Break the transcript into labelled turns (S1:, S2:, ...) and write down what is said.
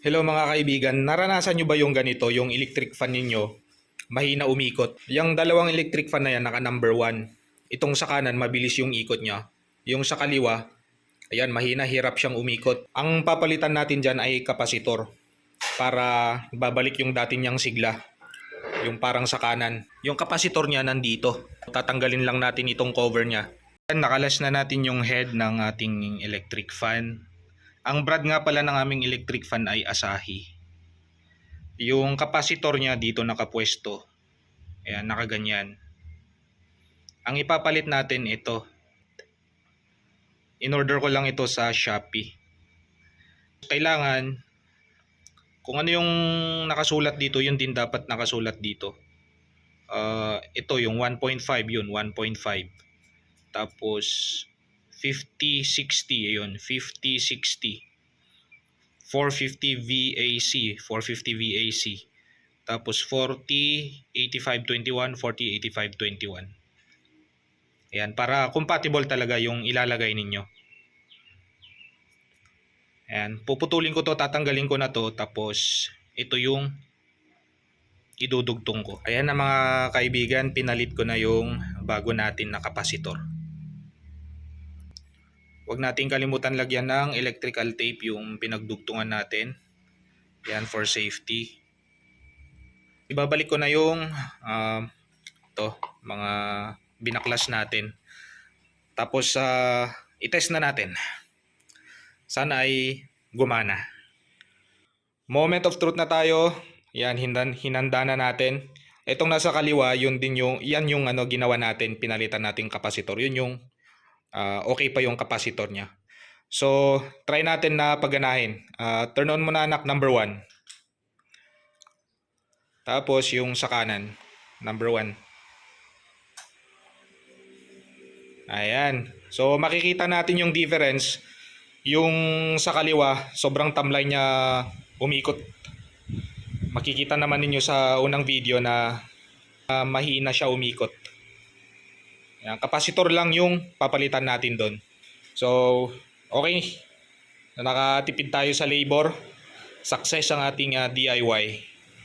S1: Hello mga kaibigan, naranasan nyo ba yung ganito, yung electric fan ninyo, mahina umikot? Yung dalawang electric fan na yan, naka number 1. Itong sa kanan, mabilis yung ikot niya. Yung sa kaliwa, ayan, mahina, hirap siyang umikot. Ang papalitan natin dyan ay kapasitor para babalik yung dati niyang sigla. Yung parang sa kanan. Yung kapasitor niya nandito. Tatanggalin lang natin itong cover niya. Nakalas na natin yung head ng ating electric fan. Ang brand nga pala ng aming electric fan ay Asahi. Yung kapasitor niya dito nakapwesto. Ayan, nakaganyan. Ang ipapalit natin ito. In-order ko lang ito sa Shopee. Kailangan, kung ano yung nakasulat dito, yun din dapat nakasulat dito. Ah, ito yung 1.5 yun, 1.5. Tapos 50-60 yun, 50-60. 450 VAC, 450 VAC. Tapos 40, 85-21, 40, 85-21. Ayan, para compatible talaga yung ilalagay ninyo. Ayan, puputulin ko to, tatanggalin ko na to, tapos ito yung idudugtong ko. Ayan na mga kaibigan, pinalit ko na yung bago natin na kapasitor. Huwag natin kalimutan lagyan ng electrical tape yung pinagdugtungan natin. Yan for safety. Ibabalik ko na yung um, to, mga binaklas natin. Tapos uh, i-test na natin. Sana ay gumana. Moment of truth na tayo. Yan, hindan, hinanda na natin. Itong nasa kaliwa, yun din yung, yan yung ano, ginawa natin, pinalitan natin kapasitor. Yun yung ah, okay pa yung kapasitor niya. So, try natin na paganahin. Ah, turn on muna anak number 1. Tapos yung sa kanan, number 1. Ayan. So, makikita natin yung difference. Yung sa kaliwa, sobrang tamlay niya umikot. Makikita naman ninyo sa unang video na ah, mahina siya umikot. Yan, kapasitor lang yung papalitan natin doon. So, okay. Nakatipid tayo sa labor. Success ang ating ah, DIY.